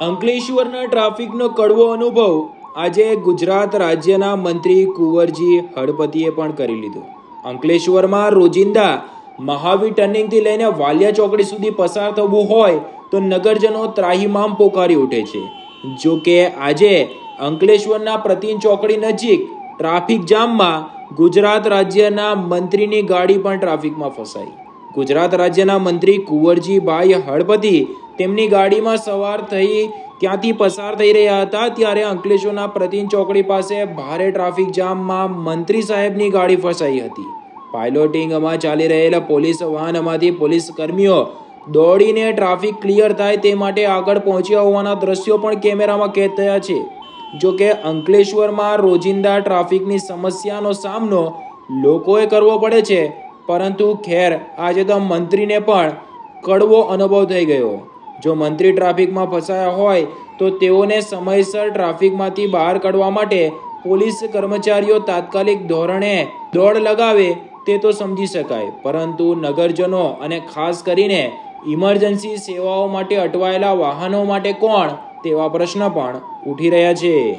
અંકલેશ્વરના ટ્રાફિકનો કડવો અનુભવ આજે ગુજરાત રાજ્યના મંત્રી કુંવરજી હળપતિએ પણ કરી લીધો. અંકલેશ્વરમાં રોજિંદા મહાવીર ટર્નિંગથી લઈને વાલિયા ચોકડી સુધી પસાર થવું હોય તો નગરજનો ત્રાહીમામ પોકારી ઉઠે છે. જો કે આજે અંકલેશ્વરના પ્રતિન ચોકડી નજીક ટ્રાફિક જામમાં ગુજરાત રાજ્યના મંત્રીની ગાડી પણ ટ્રાફિકમાં ફસાઈ. ગુજરાત રાજ્યના મંત્રી કુંવરજીભાઈ હળપતિ તેમની ગાડીમાં સવાર થઈ, ત્યાંથી પસાર થઈ રહ્યા હતા, ત્યારે અંકલેશ્વરના પ્રતિન ચોકડી પાસે ભારે ટ્રાફિક જામમાં મંત્રી સાહેબની ગાડી ફસાઈ હતી. પાયલોટિંગમાં ચાલી રહેલા પોલીસ વાહનમાંથી પોલીસ કર્મીઓ દોડીને ટ્રાફિક ક્લિયર થાય તે માટે આગળ પહોંચ્યા હોવાના દ્રશ્યો પણ કેમેરામાં કેદ થયા છે. જો કે અંકલેશ્વરમાં રોજિંદા ટ્રાફિકની સમસ્યાનો સામનો લોકોએ કરવો પડે છે, પરંતુ ખેર, આજે તો મંત્રીને પણ કડવો અનુભવ થઈ ગયો. જો મંત્રી ટ્રાફિકમાં ફસાયા હોય, તો તેઓને સમયસર ટ્રાફિકમાંથી બહાર કાઢવા માટે પોલીસ કર્મચારીઓ તાત્કાલિક ધોરણે દોડ લગાવે તે તો સમજી શકાય. પરંતુ નગરજનો અને ખાસ કરીને ઇમરજન્સી સેવાઓ માટે અટવાયેલા વાહનો માટે કોણ? તેવા પ્રશ્ન પણ ઉઠી રહ્યા છે.